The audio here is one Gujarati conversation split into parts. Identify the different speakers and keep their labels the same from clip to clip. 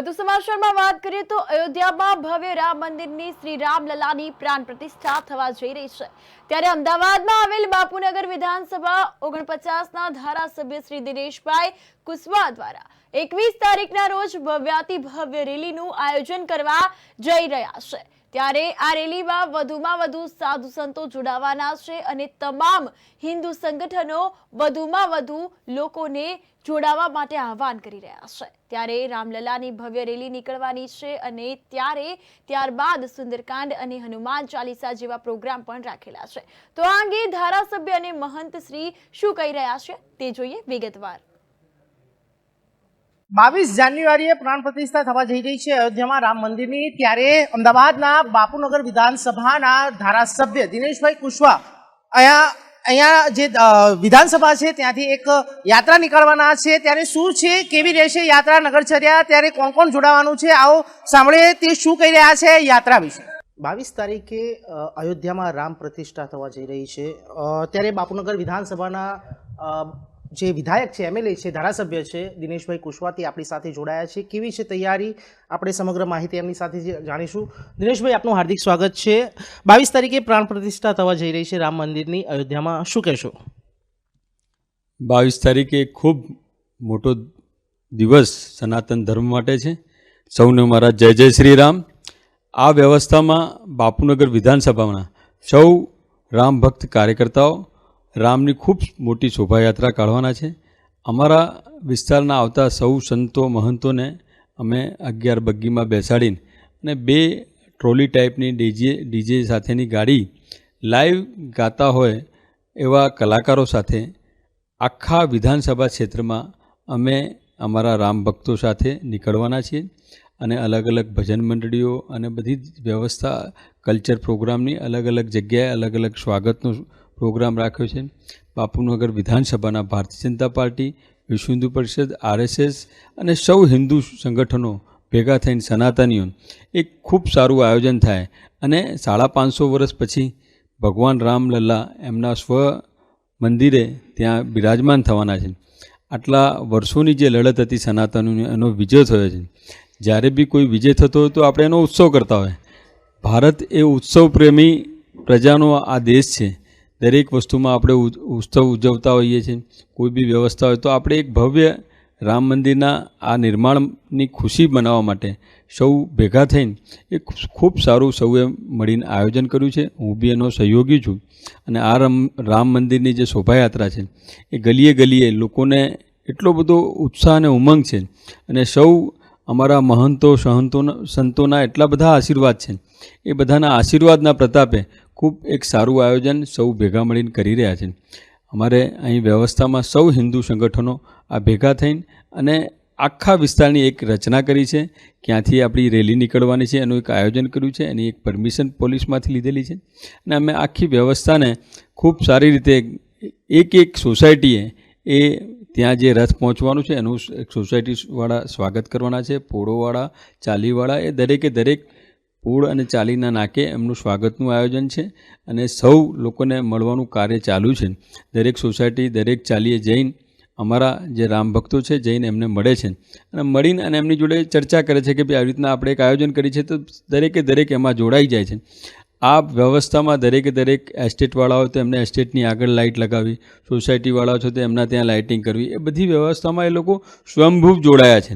Speaker 1: વધુ સમાચારમાં વાત કરીએ તો અયોધ્યામાં ભવ્ય રામ મંદિરની શ્રી રામલલાની પ્રાણ પ્રતિષ્ઠા થવા જઈ રહી છે. ત્યારે અમદાવાદમાં આવેલ બાપુનગર વિધાનસભા ઓગણપચાસના ધારાસભ્ય શ્રી દિનેશભાઈ કુશવાહ દ્વારા એકવીસ તારીખના રોજ ભવ્યાતિ ભવ્ય રેલીનું આયોજન કરવા જઈ રહ્યા છે. ત્યારે આ રેલીમાં વધુમાં વધુ સાધુ સંતો જોડાવાના છે અને તમામ હિન્દુ સંગઠનો વધુમાં વધુ લોકોને જોડાવા માટે આહવાન કરી રહ્યા છે. ત્યારે રામલલાની ભવ્ય રેલી નીકળવાની છે અને ત્યારે ત્યારબાદ સુંદરકાંડ અને હનુમાન ચાલીસા જેવા પ્રોગ્રામ પણ રાખેલા છે. તો આ અંગે ધારાસભ્ય અને મહંત શ્રી શું કહી રહ્યા છે તે જોઈએ વિગતવાર.
Speaker 2: બાવીસ જાન્યુઆરીએ પ્રાણ પ્રતિષ્ઠા થવા જઈ રહી છે અયોધ્યામાં. રામ મંદિરની ત્યારે અમદાવાદના બાપુનગર વિધાનસભાના ધારાસભ્ય દિનેશભાઈ કુશવાહ અહીંયા અહીંયા જે વિધાનસભા છે ત્યાંથી એક યાત્રા નીકળવાના છે. ત્યારે શું છે, કેવી રહેશે યાત્રા નગરચર્યા? ત્યારે કોણ કોણ જોડાવાનું છે? આવો સાંભળે તે શું કહી રહ્યા છે યાત્રા વિશે. બાવીસ તારીખે અયોધ્યામાં રામ પ્રતિષ્ઠા થવા જઈ રહી છે. ત્યારે બાપુનગર વિધાનસભાના જે વિધાયક છે એમએલએ છે, ધારાસભ્ય છે, દિનેશભાઈ કુશવાતી આપણી સાથે જોડાયા છે. કેવી છે તૈયારી? આપણે સમગ્ર માહિતી એમની સાથે જાણીશું. દિનેશભાઈ, આપનું હાર્દિક સ્વાગત છે. બાવીસ તારીખે પ્રાણ પ્રતિષ્ઠા થવા જઈ રહી છે રામ મંદિરની. અયોધ્યામાં શું કહેશો?
Speaker 3: બાવીસ તારીખે ખૂબ મોટો દિવસ સનાતન ધર્મ માટે છે. સૌને મારા જય જય શ્રી રામ. આ વ્યવસ્થામાં બાપુનગર વિધાનસભામાં સૌ રામ ભક્ત કાર્યકર્તાઓ રામની ખૂબ મોટી શોભાયાત્રા કાઢવાના છે. અમારા વિસ્તારના આવતા સૌ સંતો, મહંતોને અમે અગિયાર બગ્ગીમાં બેસાડીને અને બે ટ્રોલી ટાઈપની ડીજે ડીજે સાથેની ગાડી લાઈવ ગાતા હોય એવા કલાકારો સાથે આખા વિધાનસભા ક્ષેત્રમાં અમે અમારા રામ ભક્તો સાથે નીકળવાના છીએ અને અલગ અલગ ભજન મંડળીઓ અને બધી જ વ્યવસ્થા, કલ્ચર પ્રોગ્રામની અલગ અલગ જગ્યાએ અલગ અલગ સ્વાગતનો પ્રોગ્રામ રાખ્યો છે. બાપુનગર વિધાનસભાના ભારતીય જનતા પાર્ટી વિશ્વ હિન્દુ પરિષદ, આરએસએસ અને સૌ હિન્દુ સંગઠનો ભેગા થઈને સનાતનીઓ. એક ખૂબ સારું આયોજન થાય અને સાડા પાંચસો વર્ષ પછી ભગવાન રામલલ્લા એમના સ્વ મંદિરે ત્યાં બિરાજમાન થવાના છે. આટલા વર્ષોની જે લડત હતી સનાતનોની એનો વિજય થયો છે. જ્યારે બી કોઈ વિજય થતો હોય તો આપણે એનો ઉત્સવ કરતા હોય. ભારત એ ઉત્સવ પ્રેમી પ્રજાનો આ દેશ છે. દરેક વસ્તુમાં આપણે ઉત્સવ ઉજવતા હોઈએ છીએ. કોઈ બી વ્યવસ્થા હોય તો આપણે એક ભવ્ય રામ મંદિરના આ નિર્માણની ખુશી બનાવવા માટે સૌ ભેગા થઈને એ ખૂબ સારું સૌએ મળીને આયોજન કર્યું છે. હું બી એનો સહયોગી છું. અને આ રમ, રામ મંદિરની જે શોભાયાત્રા છે, એ ગલીએ ગલીએ લોકોને એટલો બધો ઉત્સાહ અને ઉમંગ છે. અને સૌ અમારા મહંતો, સહંતોના, સંતોના એટલા બધા આશીર્વાદ છે. એ બધાના આશીર્વાદના પ્રતાપે ખૂબ એક સારું આયોજન સૌ ભેગા મળીને કરી રહ્યા છે. અમારે અહીં વ્યવસ્થામાં સૌ હિન્દુ સંગઠનો આ ભેગા થઈને અને આખા વિસ્તારની એક રચના કરી છે. ક્યાંથી આપણી રેલી નીકળવાની છે એનું એક આયોજન કર્યું છે. એની એક પરમિશન પોલીસમાંથી લીધેલી છે. અને અમે આખી વ્યવસ્થાને ખૂબ સારી રીતે એક એક સોસાયટીએ એ ત્યાં જે રથ પહોંચવાનું છે એનું સોસાયટીવાળા સ્વાગત કરવાના છે. પોળોવાળા, ચાલીવાળા એ દરેકે દરેક પોળ અને ચાલીના નાકે એમનું સ્વાગતનું આયોજન છે અને સૌ લોકોને મળવાનું કાર્ય ચાલુ છે. દરેક સોસાયટી, દરેક ચાલીએ જઈને અમારા જે રામ ભક્તો છે જઈને એમને મળે છે. અને મળીને અને એમની જોડે ચર્ચા કરે છે કે ભાઈ, આવી રીતના આપણે એક આયોજન કરી છે તો દરેકે દરેક એમાં જોડાઈ જાય છે. આ વ્યવસ્થામાં દરેકે દરેક એસ્ટેટવાળાઓ તો એમને એસ્ટેટની આગળ લાઇટ લગાવી સોસાયટીવાળાઓ છે તો એમના ત્યાં લાઇટિંગ કરવી, એ બધી વ્યવસ્થામાં એ લોકો સ્વયંભૂ જોડાયા છે.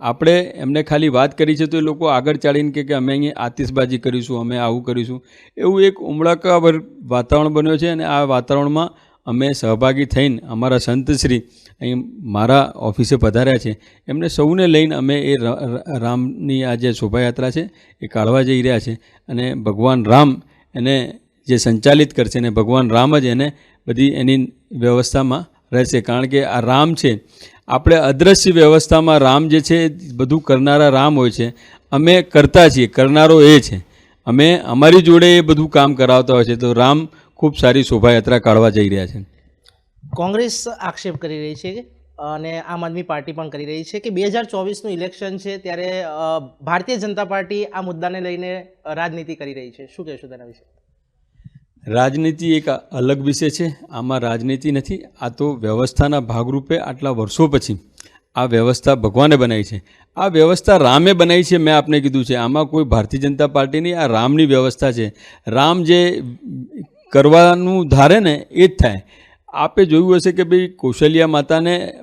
Speaker 3: આપણે એમને ખાલી વાત કરી છે તો એ લોકો આગળ ચાલીને કે અમે અહીંયા આતિશબાજી કરીશું, અમે આવું કરીશું. એવું એક ઉમળકાભર વાતાવરણ બન્યો છે અને આ વાતાવરણમાં અમે સહભાગી થઈને અમારા સંતશ્રી અહીં મારા ઓફિસે પધાર્યા છે. એમને સૌને લઈને અમે એ રામની આ જે શોભાયાત્રા છે એ કાઢવા જઈ રહ્યા છે અને ભગવાન રામ એને જે સંચાલિત કરશે અને ભગવાન રામ જ એને બધી એની વ્યવસ્થામાં રહેશે. કારણ કે આ રામ છે આપણે અદ્રશ્ય વ્યવસ્થામાં રામ જે છે, બધું કરનારા રામ હોય છે. અમે કરતા છીએ, કરનારો એ છે. અમે અમારી જોડે એ બધું કામ કરાવતા હોય છે, તો રામ ખૂબ સારી શોભાયાત્રા કાઢવા જઈ રહ્યા છે.
Speaker 2: કોંગ્રેસ આક્ષેપ કરી રહી છે અને આમ આદમી પાર્ટી પણ કરી રહી છે કે બે હજાર ચોવીસનું ઇલેક્શન છે ત્યારે ભારતીય જનતા પાર્ટી આ મુદ્દાને લઈને રાજનીતિ કરી રહી છે. શું કહેશો તેના વિશે?
Speaker 3: રાજનીતિ એક અલગ વિષય છે. આમાં રાજનીતિ નથી, આ તો વ્યવસ્થાના ભાગરૂપે આટલા વર્ષો પછી આ વ્યવસ્થા ભગવાને બનાવી છે. આ વ્યવસ્થા રામે બનાવી છે મેં આપને કીધું છે. આમાં કોઈ ભારતીય જનતા પાર્ટીની આ રામની વ્યવસ્થા છે. રામ જે કરવાનું ધારે ને, એ જ થાય. આપે જોયું હશે કે ભાઈ કૌશલ્યા માતાને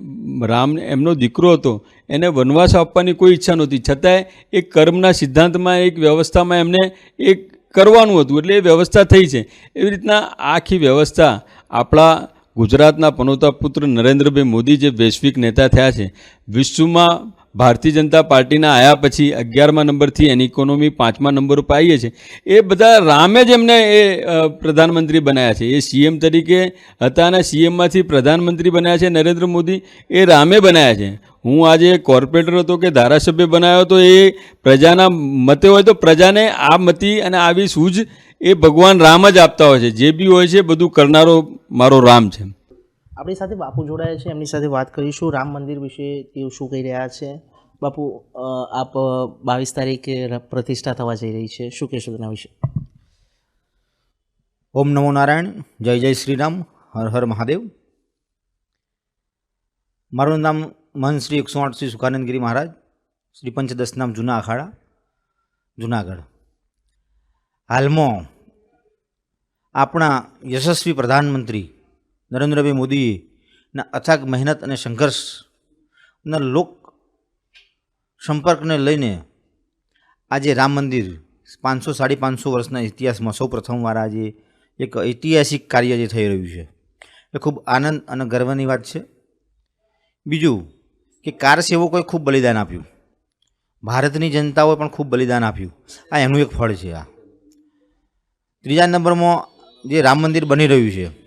Speaker 3: રામ એમનો દીકરો હતો, એને વનવાસ આપવાની કોઈ ઈચ્છા નહોતી. છતાંય એક કર્મના સિદ્ધાંતમાં, એક વ્યવસ્થામાં એમને એક કરવાનું હતું એટલે એ વ્યવસ્થા થઈ છે. એવી રીતના આખી વ્યવસ્થા આપણા ગુજરાતના પનોતા પુત્ર નરેન્દ્રભાઈ મોદી જે વૈશ્વિક નેતા થયા છે, વિશ્વમાં ભારતીય જનતા પાર્ટીના આયા પછી અગિયારમા નંબરથી એની ઇકોનોમી પાંચમા નંબર ઉપર આવીએ છે એ બધા રામે જ એમને એ પ્રધાનમંત્રી બનાવ્યા છે. એ સીએમ તરીકે હતા અને સીએમમાંથી પ્રધાનમંત્રી બનાવ્યા છે નરેન્દ્ર મોદી. એ રામે બનાવ્યા છે. હું આજે કોર્પોરેટર હતો કે ધારાસભ્ય બનાવ્યો તો એ પ્રજાના મતે હોય તો પ્રજાને આ મતી અને આવી સૂઝ એ ભગવાન રામ જ આપતા હોય છે. જે બી હોય છે બધું કરનારો મારો રામ છે.
Speaker 2: આપણી સાથે બાપુ જોડાયા છે. એમની સાથે વાત કરીશું. રામ મંદિર વિશે તેઓ શું કહી રહ્યા છે? બાપુ આપ બાવીસ તારીખે પ્રતિષ્ઠા થવા જઈ રહી છે. શું કહેશો તેના વિશે?
Speaker 4: ઓમ નમો નારાયણ. જય જય શ્રી રામ હર હર મહાદેવ. મારું નામ મહન શ્રી એકસો આઠ શ્રી સુખાનંદગીરી મહારાજ. શ્રી પંચદશ નામ જૂના અખાડા, જુનાગઢ. હાલમાં આપણા યશસ્વી પ્રધાનમંત્રી નરેન્દ્રભાઈ મોદીના અથાગ મહેનત અને સંઘર્ષના લોક સંપર્કને લઈને આજે રામ મંદિર પાંચસો, સાડી પાંચસો વર્ષના ઇતિહાસમાં સૌ પ્રથમવાર આજે એક ઐતિહાસિક કાર્ય જે થઈ રહ્યું છે, એ ખૂબ આનંદ અને ગર્વની વાત છે. બીજું કે કાર સેવકોએ ખૂબ બલિદાન આપ્યું. ભારતની જનતાઓએ પણ ખૂબ બલિદાન આપ્યું. આ એનું એક ફળ છે આ. ત્રીજા નંબરમાં જે રામ મંદિર બની રહ્યું છે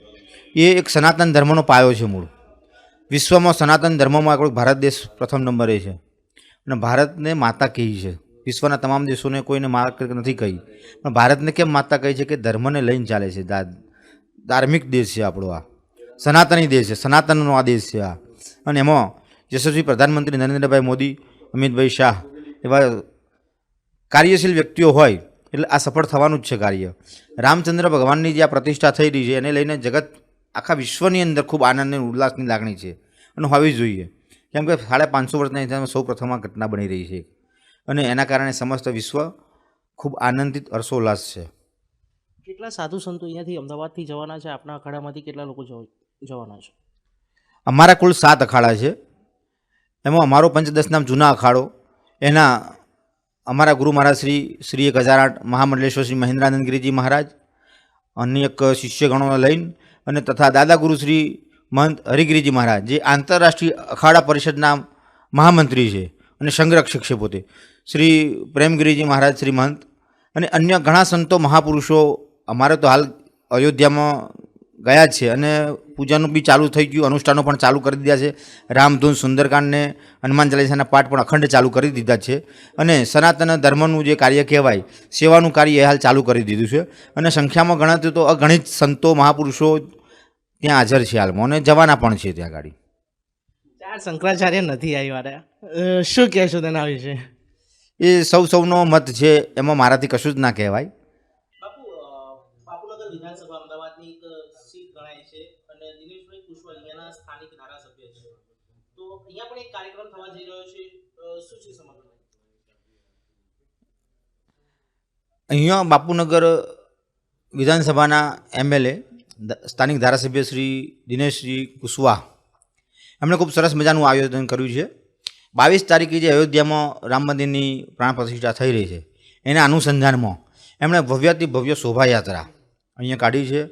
Speaker 4: એ એક સનાતન ધર્મનો પાયો છે મૂળ. વિશ્વમાં સનાતન ધર્મમાં આપણો ભારત દેશ પ્રથમ નંબરે છે. અને ભારતને માતા કહી છે. વિશ્વના તમામ દેશોને કોઈને માતા નથી કહી. પણ ભારતને કેમ માતા કહી છે કે ધર્મને લઈને ચાલે છે? ધાર્મિક દેશ છે આપણો આ. સનાતની દેશ છે. સનાતનનો આ દેશ છે આ. અને એમાં યશસ્વી પ્રધાનમંત્રી નરેન્દ્રભાઈ મોદી, અમિતભાઈ શાહ એવા કાર્યશીલ વ્યક્તિઓ હોય, એટલે આ સફળ થવાનું જ છે કાર્ય. રામચંદ્ર ભગવાનની જે આ પ્રતિષ્ઠા થઈ રહી છે, એને લઈને જગત આખા વિશ્વની અંદર ખૂબ આનંદ અને ઉલ્લાસની લાગણી છે. અને હોવી જ જોઈએ. કેમ કે સાડા પાંચસો વર્ષના ઇતિહાસમાં સૌ પ્રથમ આ ઘટના બની રહી છે. અને એના કારણે સમસ્ત વિશ્વ ખૂબ આનંદિત હર્ષોલ્લાસ છે.
Speaker 2: કેટલા સાધુ સંતો અહીંયાથી અમદાવાદથી જવાના છે? આપણા અખાડામાંથી કેટલા લોકો જવાના છે?
Speaker 4: અમારા કુલ સાત અખાડા છે. એમાં અમારો પંચદશ નામ જૂના અખાડો. એના અમારા ગુરુ મહારાજ શ્રી શ્રી એક હજાર આઠ મહામંડલેશ્વર શ્રી મહેન્દ્રાનંદગીરીજી મહારાજ અન્ય એક શિષ્યગણોને લઈને અને તથા દાદા ગુરુ શ્રી મહંત હરિગીરીજી મહારાજ, જે આંતરરાષ્ટ્રીય અખાડા પરિષદના મહામંત્રી છે અને સંરક્ષક છે પોતે. શ્રી પ્રેમગીરીજી મહારાજ, શ્રી મહંત અને અન્ય ઘણા સંતો મહાપુરુષો અમારે તો હાલ અયોધ્યામાં ગયા છે અને પૂજાનું બી ચાલુ થઈ ગયું અનુષ્ઠાનો પણ ચાલુ કરી દીધા છે. રામધૂન સુંદરકાંડને હનુમાન ચાલીસાના પાઠ પણ અખંડ ચાલુ કરી દીધા છે. અને સનાતન ધર્મનું જે કાર્ય કહેવાય સેવાનું કાર્ય એ હાલ ચાલુ કરી દીધું છે. અને સંખ્યામાં ગણાતું તો અગણિત સંતો મહાપુરુષો ત્યાં હાજર છે હાલમાં અને જવાના પણ છે ત્યાં ગાડી.
Speaker 2: ચાર શંકરાચાર્ય નથી આવ્યા શું કહેશો તેના વિશે?
Speaker 4: એ સૌ સૌનો મત છે એમાં મારાથી કશું જ ના કહેવાય
Speaker 2: બાપુ બાપુનગર વિધાનસભા અમદાવાદની એક સીટ ગણાય છે અને દિનેશભાઈ કુશવાલ અહીંયાના સ્થાનિક ધારાસભ્ય છે તો અહીંયા પણ એક કાર્યક્રમ થવા જઈ રહ્યો છે. શું છે સમગ્ર
Speaker 4: અહીંયા બાપુનગર વિધાનસભાના એમએલએ સ્થાનિક ધારાસભ્ય શ્રી દિનેશજી કુશવાહ એમણે ખૂબ સરસ મજાનું આયોજન કર્યું છે. બાવીસ તારીખે જે અયોધ્યામાં રામ મંદિરની પ્રાણ પ્રતિષ્ઠા થઈ રહી છે, એના અનુસંધાનમાં એમણે ભવ્યથી ભવ્ય શોભાયાત્રા અહીંયા કાઢી છે.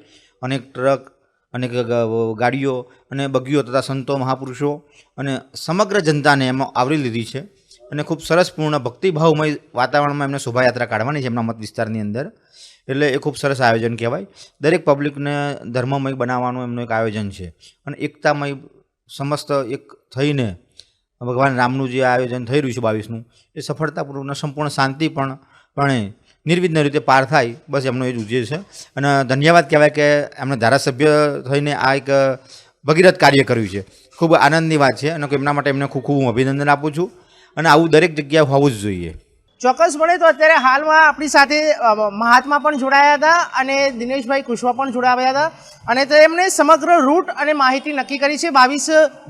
Speaker 4: અનેક ટ્રક અનેક ગાડીઓ અને બગીઓ તથા સંતો, મહાપુરુષો અને સમગ્ર જનતાને એમાં આવરી લીધી છે. અને ખૂબ સરસપૂર્ણ ભક્તિભાવમય વાતાવરણમાં એમને શોભાયાત્રા કાઢવાની છે એમના મત વિસ્તારની અંદર. એટલે એ ખૂબ સરસ આયોજન કહેવાય. દરેક પબ્લિકને ધર્મમય બનાવવાનું એમનું એક આયોજન છે. અને એકતામય સમસ્ત એક થઈને ભગવાન રામનું જે આયોજન થઈ રહ્યું છે બાવીસનું, એ સફળતાપૂર્વક સંપૂર્ણ શાંતિ પણ પણ નિર્વિઘ્ન રીતે પાર થાય, બસ એમનો એ જ ઉદ્દેશ છે. અને ધન્યવાદ કહેવાય કે એમણે ધારાસભ્ય થઈને આ એક ભગીરથ કાર્ય કર્યું છે. ખૂબ આનંદની વાત છે અને એમના માટે એમને ખૂબ ખૂબ હું અભિનંદન આપું છું. અને આવું દરેક જગ્યાએ હોવું જ જોઈએ.
Speaker 2: ચોક્કસપણે તો અત્યારે હાલમાં આપણી સાથે મહાત્મા પણ જોડાયા હતા અને દિનેશભાઈ કુશવા પણ જોડાયા હતા. અને તેમણે સમગ્ર રૂટ અને માહિતી નક્કી કરી છે. બાવીસ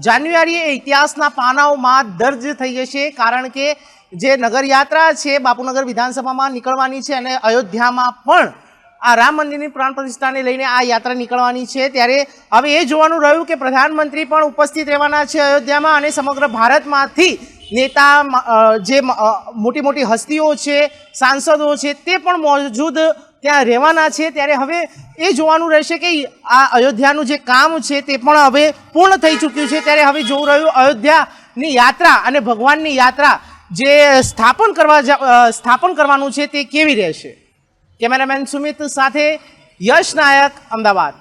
Speaker 2: જાન્યુઆરીએ ઇતિહાસના પાનાઓમાં દર્જ થઈ જશે કારણ કે જે નગરયાત્રા છે બાપુનગર વિધાનસભામાં નીકળવાની છે અને અયોધ્યામાં પણ આ રામ મંદિરની પ્રાણ પ્રતિષ્ઠાને લઈને આ યાત્રા નીકળવાની છે. ત્યારે હવે એ જોવાનું રહ્યું કે પ્રધાનમંત્રી પણ ઉપસ્થિત રહેવાના છે અયોધ્યામાં અને સમગ્ર ભારતમાંથી નેતા જે મોટી મોટી હસ્તીઓ છે, સાંસદો છે તે પણ મોજૂદ ત્યાં રહેવાના છે. ત્યારે હવે એ જોવાનું રહેશે કે આ અયોધ્યાનું જે કામ છે તે પણ હવે પૂર્ણ થઈ ચૂક્યું છે. ત્યારે હવે જોવું રહ્યું અયોધ્યાની યાત્રા અને ભગવાનની યાત્રા જે સ્થાપન કરવા સ્થાપન કરવાનું છે તે કેવી રહેશે? કેમેરામેન સુમિત સાથે યશ નાયક, અમદાવાદ.